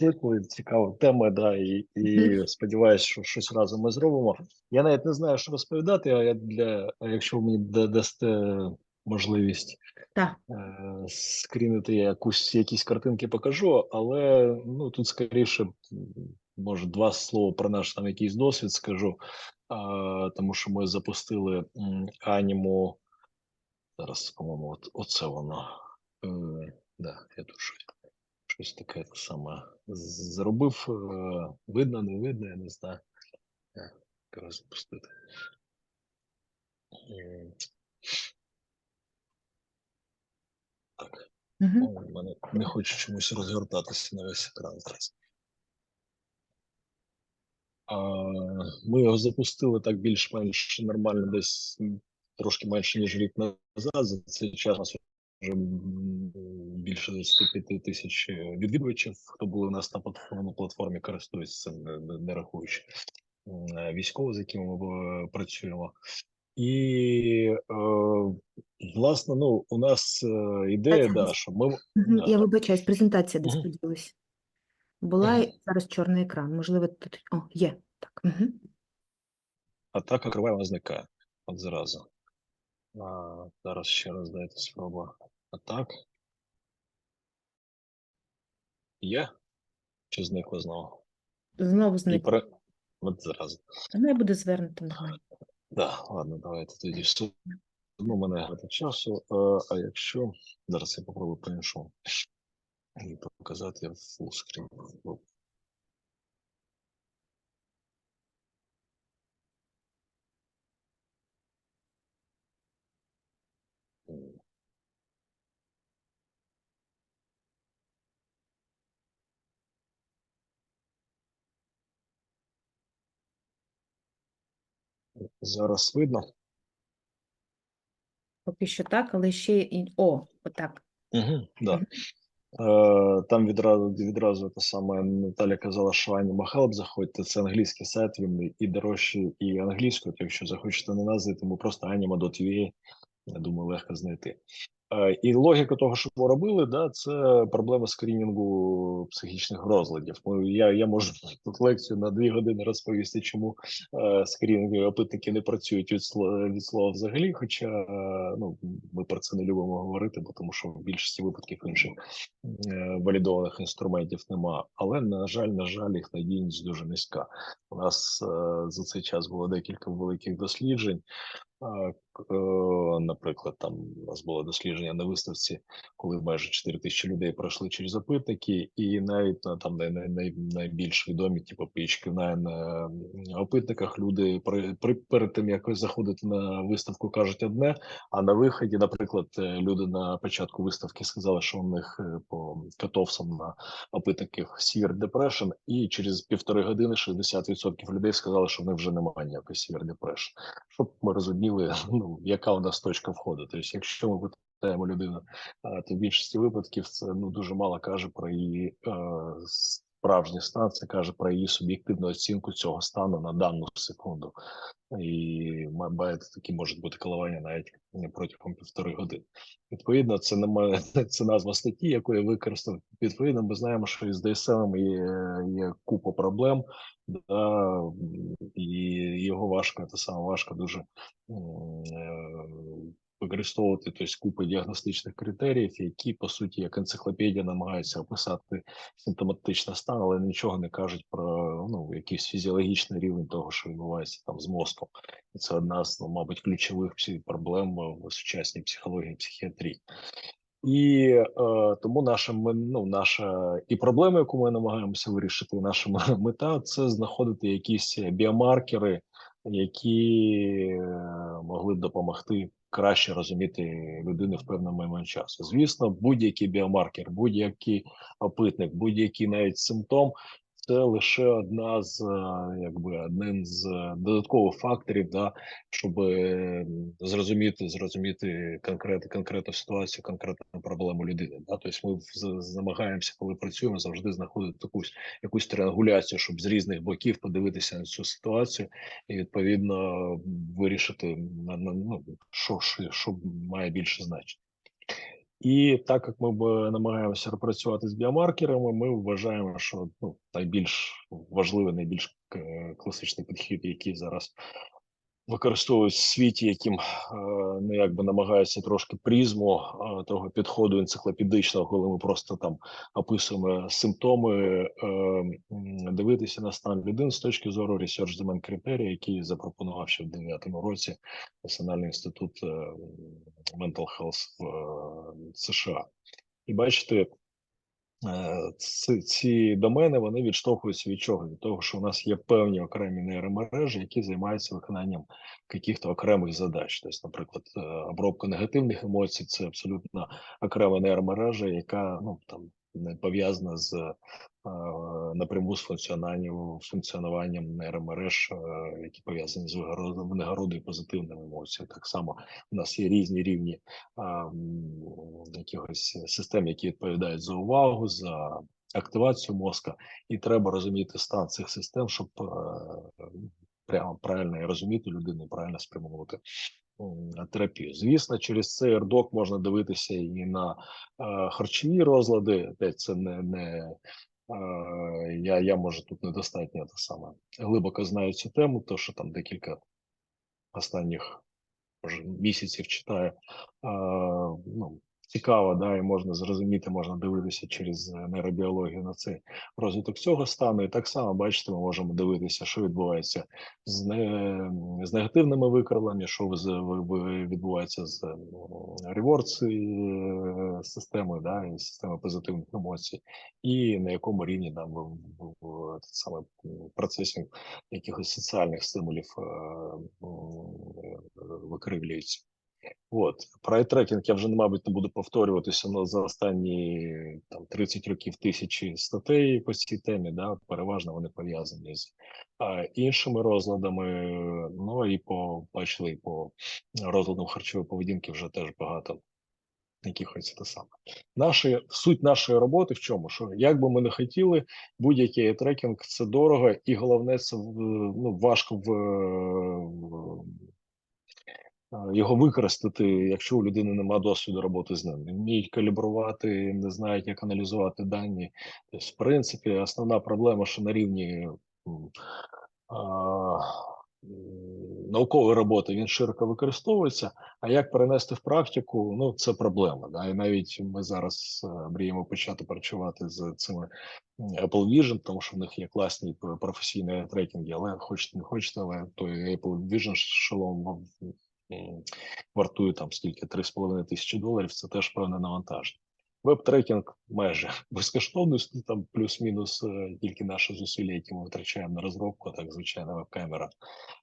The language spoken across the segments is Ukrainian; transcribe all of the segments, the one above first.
Дякую, цікава тема, да, і, і сподіваюся, що щось разом ми зробимо. Я навіть не знаю, що розповідати, а я для якщо ви мені дасте можливість Так. е, скрінити, якусь якісь картинки покажу, але ну тут скоріше, може, два слова про наш там якийсь досвід скажу, а, тому що ми запустили аніму. Зараз, по-моєму, от, оце воно. Е, да, я тут щось, щось таке те саме зробив. Е, видно, не видно, я не знаю. Як запустити. Так, Угу. в мене не хочу чомусь розгортатися на весь екран зараз. А, ми його запустили так більш-менш нормально, десь трошки менше, ніж рік назад. За цей час у нас більше 25 тисяч е, відвідувачів, хто були у нас на платформі, платформі користуються цим, не, не- рахуючи е, військових, з якими ми е, працюємо. І е, власне, ну у нас е, ідея, да, що ми. Я вибачаюсь, презентація десь поділась. Була і зараз чорний екран. Можливо, тут. О, є. Так. Угу. атака криває зникає от зразу. А, зараз ще раз дайте спробу. Атак. Є? Чи зникло знову? Знову зникло. зник. От зразу. Вона буде звернута нормально. Да, ладно, давайте тоді суд. Ну, мене гати часу. А, а якщо зараз я попробую по-іншому і показати в фулскрін. Зараз видно. Поки що так, але ще і. О, отак. Угу, да. Е, Там відразу відразу те саме Наталя казала, що Ані Махалб заходьте. Це англійський сайт, він і дорожчий, і англійською. То якщо захочете на назви, тому просто anima.ua, я думаю, легко знайти. Е, І логіка того, що ми робили, да, це проблема скрінінгу психічних розладів. Я, я можу тут лекцію на дві години розповісти, чому е, опитники не працюють від слова, від слова взагалі. Хоча е, ну, ми про це не любимо говорити, бо тому що в більшості випадків інших е, валідованих інструментів нема. Але на жаль, на жаль, їх надійність дуже низька. У нас за цей час було декілька великих досліджень. Е, Наприклад, там у нас було дослідження на виставці, коли майже 4 тисячі людей пройшли через опитники, і навіть на там най, най, най, найбільш відомі, типу PHQ-9 на опитниках, люди при, при перед тим як заходити на виставку, кажуть одне. А на виході, наприклад, е, люди на початку виставки сказали, що у них е, по катовсам на опитників Severe Depression, і через півтори години 60% людей сказали, що в них вже немає ніякої Severe Depression щоб ми розуміли, ну яка у нас точка входу. Тобто, якщо ми питаємо людину, то в більшості випадків це ну дуже мало каже про її е, справжній стан, це каже про її суб'єктивну оцінку цього стану на дану секунду, і такі можуть бути коливання навіть протягом півтори години. Відповідно, це не має це назва статті, яку я використав. Відповідно, ми знаємо, що із DSM є, є купа проблем, да, і його важко, це саме важко дуже е, використовувати тобто, купи діагностичних критеріїв, які по суті як енциклопедія намагаються описати симптоматичний стан, але нічого не кажуть про ну якийсь фізіологічний рівень того, що відбувається там з мозком. І це одна з ну, мабуть ключових проблем в сучасній психології психіатрії. І е, тому наша ну, наша і проблема, яку ми намагаємося вирішити, наша мета це знаходити якісь біомаркери, які е, могли б допомогти краще розуміти людину в певний момент часу. Звісно, будь-який біомаркер, будь-який опитник, будь-який навіть симптом. Це лише одна з е, якби одним з е, додаткових факторів, да, щоб е, зрозуміти, зрозуміти конкретну конкретну ситуацію, конкретну проблему людини. Да? Тобто ми намагаємося, коли працюємо, завжди знаходити якусь якусь триангуляцію, щоб з різних боків подивитися на цю ситуацію і відповідно вирішити на, на ну що, що, що має більше значення. І так як ми б намагаємося працювати з біомаркерами, ми вважаємо, що ну, найбільш важливий, найбільш е, класичний підхід, який зараз використовують в світі, яким е, ну якби намагаються трошки призму е, того підходу енциклопедичного, коли ми просто там описуємо симптоми, е, дивитися на стан людини з точки зору Research Domain Criteria, який запропонував ще в 2009 році Національний інститут Mental Health в США. І бачите, ці, ці домени вони відштовхуються від чого? Від того, що у нас є певні окремі нейромережі, які займаються виконанням яких-то окремих задач. Тобто, наприклад, е, обробка негативних емоцій це абсолютно окрема нейромережа, яка ну там не пов'язана з е, напряму з функціонуванням нейромереж, е, які пов'язані з винагородою позитивними емоціями. Так само у нас є різні рівні а, якихось систем, які відповідають за увагу, за активацію мозка, і треба розуміти стан цих систем, щоб е, прямо правильно і розуміти людину, правильно спрямовувати терапію. Звісно, через цей РДОК можна дивитися і на е, харчові розлади. Це не, не е, я, я може тут недостатньо так само глибоко знаю цю тему, то що там декілька останніх може, місяців читаю. Ну, цікаво, да, і можна зрозуміти, можна дивитися через е, нейробіологію на цей розвиток цього стану. І так само, бачите, ми можемо дивитися, що відбувається з, не, з негативними викривленнями, що відбувається з реворд системою, да, і системою позитивних емоцій, і на якому рівні да, в, в, в, саме процесі якихось соціальних стимулів е, м, викривлюються. От про айтрекінг я вже мабуть не буду повторюватися але за останні там 30 років тисячі статей по цій темі. Да, переважно вони пов'язані з а, іншими розладами. Ну і по бачили, по розладам харчової поведінки вже теж багато якихось те саме. Наші суть нашої роботи в чому? Що як би ми не хотіли, будь-який трекінг це дорого, і головне, це ну важко в, його використати, якщо у людини немає досвіду роботи з ним. Не вміють калібрувати, не знають, як аналізувати дані. Тобто, в принципі, основна проблема, що на рівні а, наукової роботи він широко використовується. А як перенести в практику, ну це проблема. Да? І навіть ми зараз е, мріємо почати працювати з цими Apple Vision, тому що в них є класні професійні трекінги, але хочете не хочете, але той Apple Vision шолом вартує там скільки 3,5 тисячі доларів. Це теж певне навантаження. Веб-трекінг майже безкоштовний, там плюс-мінус е, тільки наші зусилля, які ми витрачаємо на розробку, так звичайна веб-камера.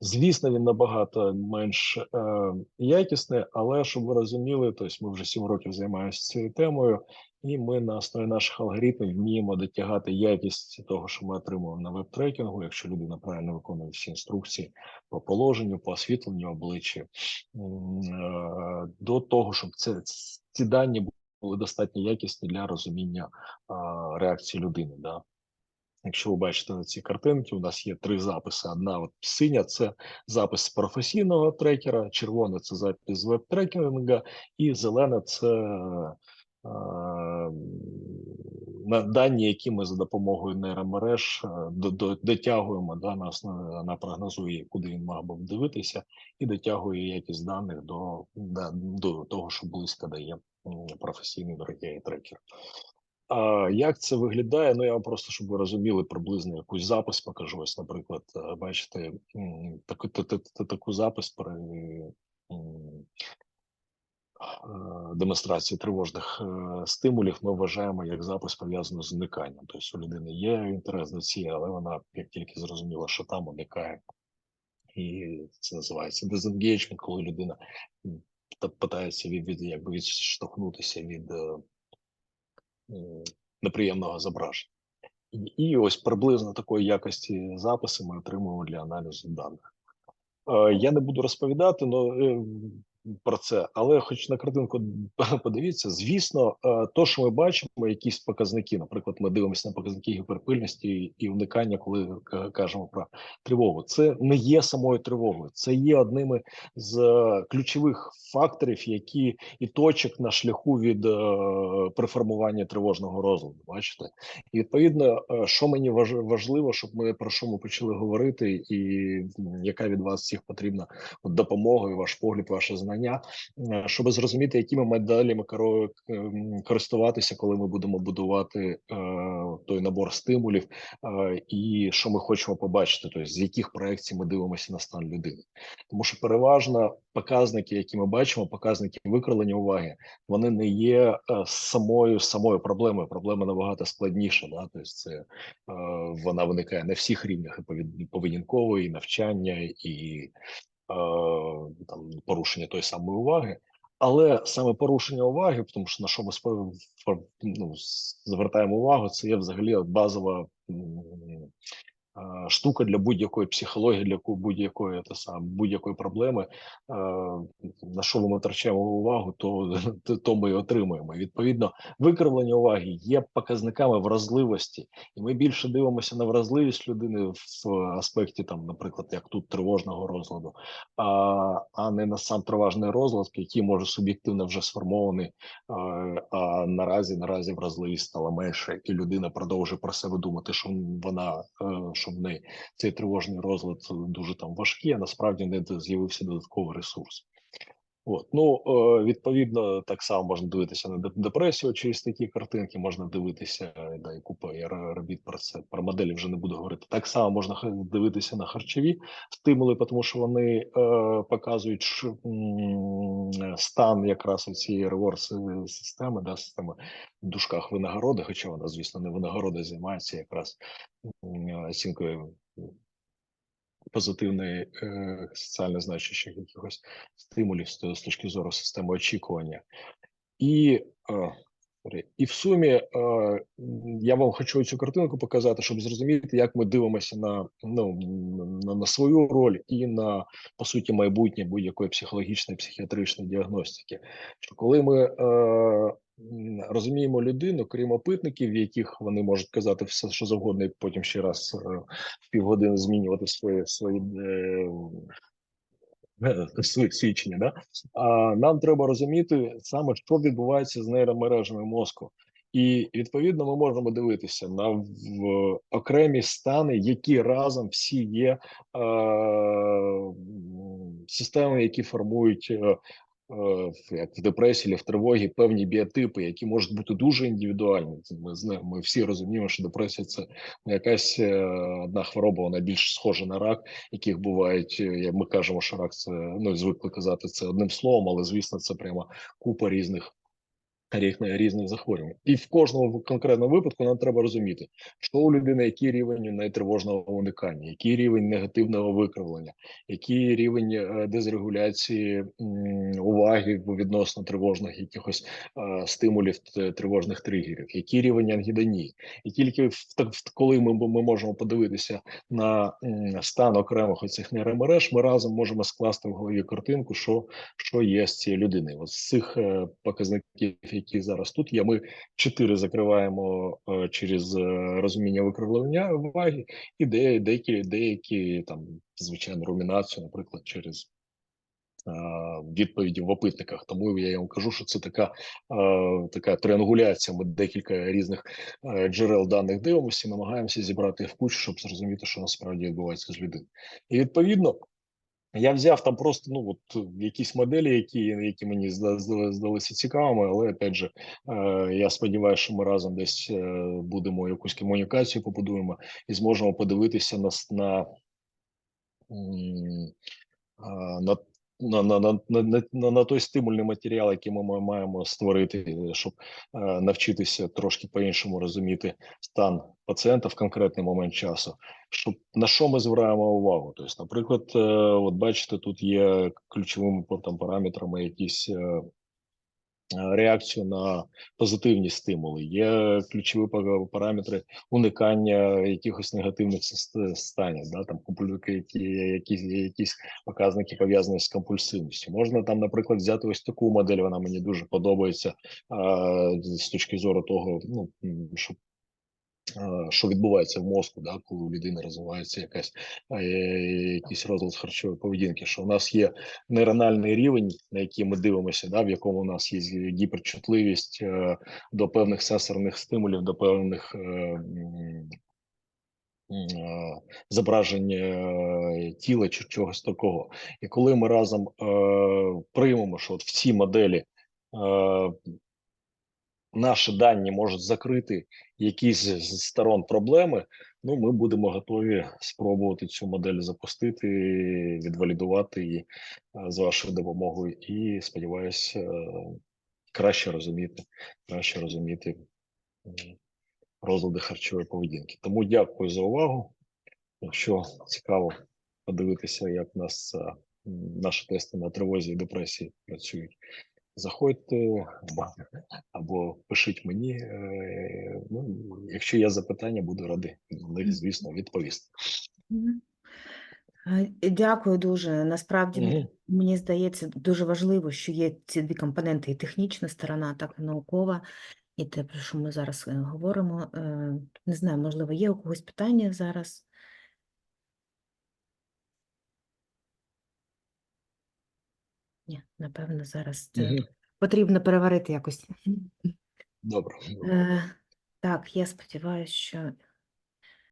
Звісно, він набагато менш е, якісний, але щоб ви розуміли, тобто ми вже 7 років займаємося цією темою, і ми на основі наших алгоритмів вміємо дотягати якість того, що ми отримуємо на веб-трекінгу, якщо людина правильно виконує всі інструкції по положенню, по освітленню обличчя, е, до того, щоб це ці дані були достатньо якісні для розуміння а, реакції людини. Да? Якщо ви бачите на ці картинки, у нас є три записи. Одна от синя це запис професійного трекера, червона це запис веб-трекінга, і зелена це е, на дані, які ми за допомогою нейромереж е, до, до, дотягуємо да, на основі вона прогнозує, куди він мав би дивитися, і дотягує якість даних до, до того, що близько дає професійний дорогий трекер. А як це виглядає? Ну я вам просто щоб ви розуміли приблизно якийсь запис покажу. Ось, наприклад, е, бачите таку та- та- та- таку запис демонстрації тривожних е, стимулів. Ми вважаємо як запис пов'язаний з униканням. Тобто у людини є інтерес до цієї, але вона як тільки зрозуміла, що там уникає, і це називається disengagement, коли людина питається від, від якби відштовхнутися від. е, неприємного зображення. І, і ось приблизно такої якості записи ми отримуємо для аналізу даних. Е, Я не буду розповідати, але про це, але хоч на картинку подивіться, звісно, е, то, що ми бачимо, якісь показники. Наприклад, ми дивимося на показники гіперпильності і вникання, коли кажемо про тривогу. Це не є самою тривогою, це є одними з е, ключових факторів, які і точок на шляху від е, при тривожного розладу. Бачите, і відповідно, що мені важ- важливо, щоб ми про що ми почали говорити, і яка від вас всіх потрібна от допомога, і ваш погляд, ваше знання, е, щоб зрозуміти, якими медалями ем, користуватися, коли ми будемо будувати е, той набор стимулів, е, і що ми хочемо побачити, тобто з яких проекцій ми дивимося на стан людини, тому що переважно показники, які ми бачимо, показники викривлення уваги, вони не є самою самою проблемою. Проблема набагато складніша. Да? Тобто це вона виникає на всіх рівнях і повед- поведінкової, і навчання, і там порушення тої самої уваги. Але саме порушення уваги, тому що на що ми ну, звертаємо увагу, це є взагалі базова е, штука для будь-якої психології, для будь-якої те саме будь-якої проблеми. На що ми втрачаємо увагу, то, то, ми і отримуємо. Відповідно, викривлення уваги є показниками вразливості, і ми більше дивимося на вразливість людини в аспекті, там, наприклад, як тут тривожного розладу, а, а не на сам тривожний розлад, який може суб'єктивно вже сформований. А, наразі наразі вразливість стала менше, і людина продовжує про себе думати, що вона е, що в неї цей тривожний розлад дуже там важкий, а насправді не з'явився додатковий ресурс. От ну е, відповідно, так само можна дивитися на депресію через такі картинки. Можна дивитися е, да, і купа р- робіт про це. Про моделі вже не буду говорити. Так само можна дивитися на харчові стимули, тому що вони е, показують ш, м, стан якраз у цієї реворс системи, да, системи в дужках винагороди, хоча вона, звісно, не винагорода займається якраз оцінкою позитивної е, соціально значущих якихось стимулів з, з точки зору системи очікування. І, е, і в сумі е, я вам хочу цю картинку показати, щоб зрозуміти, як ми дивимося на, ну, на, на свою роль і на по суті майбутнє будь-якої психологічної психіатричної діагностики. Що коли ми е, розуміємо людину, крім опитників, в яких вони можуть казати все, що завгодно, і потім ще раз е, в півгодини змінювати свої свої. Е, е, свої свідчення, да а нам треба розуміти саме, що відбувається з нейромережами мозку, і відповідно ми можемо дивитися на в окремі стани, які разом всі є е, системи, які формують. Як в депресії, в тривогі певні біотипи, які можуть бути дуже індивідуальні. Ми знаємо, ми всі розуміємо, що депресія це не якась е, одна хвороба, вона більш схожа на рак, яких бувають. е, Як ми кажемо, що рак це ну звикли казати це одним словом, але звісно, це прямо купа різних. Різних різних захворювань, і в кожному конкретному випадку нам треба розуміти, що у людини який рівень нетривожного уникання, який рівень негативного викривлення, який рівень е, дезрегуляції уваги відносно тривожних якихось е, стимулів тривожних тригерів, який рівень ангідонії, і тільки в в- коли ми, ми можемо подивитися на стан окремих оцих нейромереж, ми разом можемо скласти в голові картинку, що, що є з цією людиною. От з цих е, показників, які зараз тут є, ми чотири закриваємо е, через е, розуміння викривлення уваги, і деякі, деякі там звичайно румінацію, наприклад, через е, відповіді в опитниках. Тому я вам кажу, що це така, така тріангуляція. Ми декілька різних джерел даних дивимося, намагаємося зібрати в кучу, щоб зрозуміти, що насправді відбувається з людиною. І відповідно. Я взяв там просто ну от якісь моделі, які які мені зда- зда- здалися цікавими, але опять же, е, я сподіваюся, що ми разом десь е, будемо якусь комунікацію побудуємо і зможемо подивитися на на на, на, на, на, на, на, той стимульний матеріал, який ми маємо створити, щоб е, навчитися трошки по-іншому розуміти стан пацієнта в конкретний момент часу. Щоб на що ми звертаємо увагу? Тобто, наприклад, е, от бачите, тут є ключовими там параметрами якісь. е, е, реакцію на позитивні стимули. Є ключові параметри уникання якихось негативних станів, да, там які, якісь, якісь показники пов'язані з компульсивністю. Можна там, наприклад, взяти ось таку модель, вона мені дуже подобається з точки зору того, ну м, що. відбувається в мозку, да, коли у людини розвивається якась якийсь розлад харчової поведінки? Що у нас є нейрональний рівень, на який ми дивимося, да, в якому у нас є гіперчутливість е, до певних сенсорних стимулів, до певних е, е, зображень тіла чи чогось такого. І коли ми разом приймемо, що от в цій моделі наші дані можуть закрити якісь з сторон проблеми, ну ми будемо готові спробувати цю модель запустити, відвалідувати її е, з вашою допомогою, і сподіваюся, е, краще розуміти, краще розуміти розлади харчової поведінки. Тому дякую за увагу. Якщо цікаво подивитися, як нас е, наші тести на тривозі і депресії працюють, заходьте або, пишіть мені. е, Ну, якщо є запитання, буду радий них, звісно, відповісти. Дякую дуже. Насправді мені- Мгм. мені здається дуже важливо, що є ці дві компоненти: і технічна сторона, так і наукова, і те, про що ми зараз е, говоримо. Е, Не знаю, можливо, є у когось питання зараз. Ні, напевно, зараз це Мгм. потрібно переварити якось. Добре. Е, Так, я сподіваюся, що